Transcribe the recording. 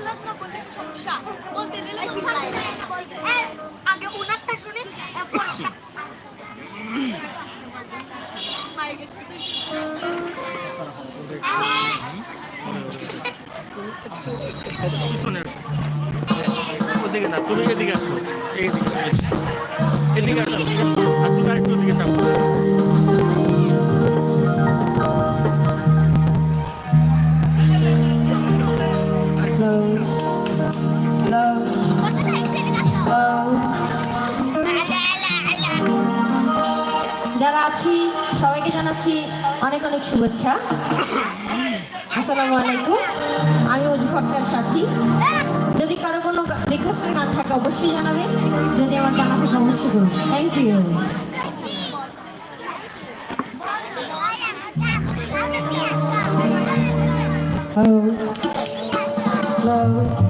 বললাম না তুমি এদিকে আসো। এদিকে আসো। আর তুমি আরেকটু ওদিকে যাও। যারা আছি সবাইকে জানাচ্ছি অনেক অনেক শুভেচ্ছা আসসালামু আলাইকুম আমি অজু আক্তার সাথী যদি কারও কোনো রিকোয়েস্টের গান থাকে অবশ্যই জানাবেন যদি আমার গান থাকে অবশ্যই করুন থ্যাংক ইউ হ্যালো হ্যালো